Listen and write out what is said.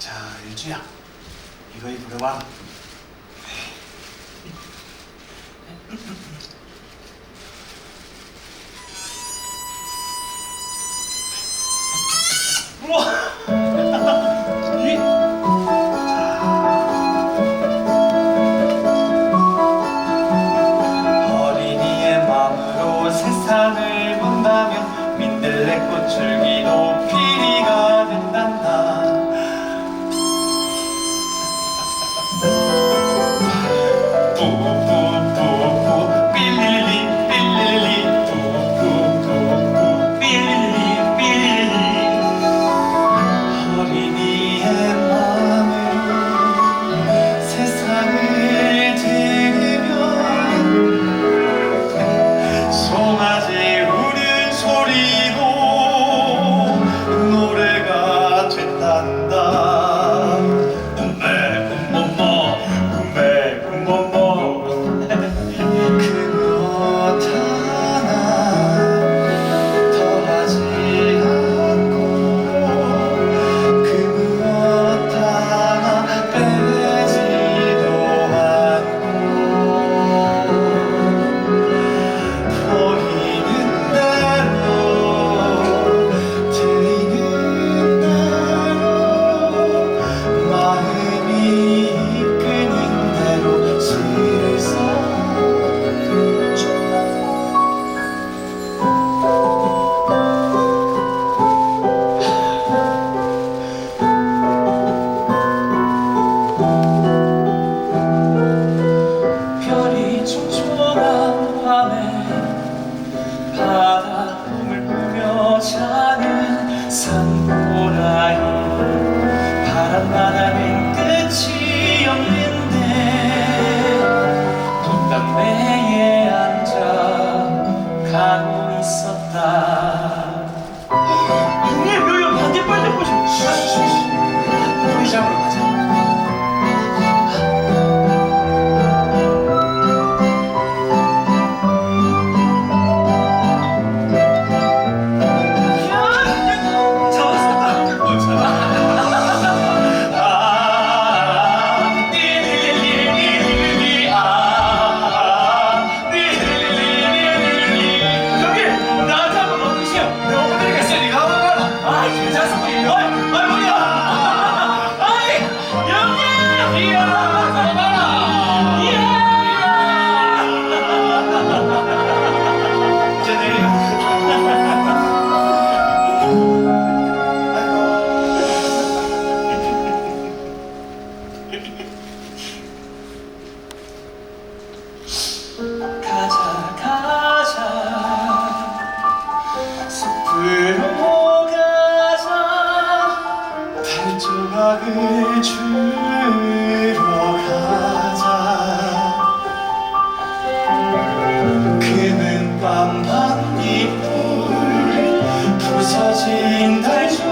자, 일주야. 이거 입으러와. 세상을 본다며 민들레꽃 줄기 높이리가 감사합니다. 산보라에 바람바람엔 이 없는데 동담배에 앉아 간 你叫什么名？ 멈춰진 달빛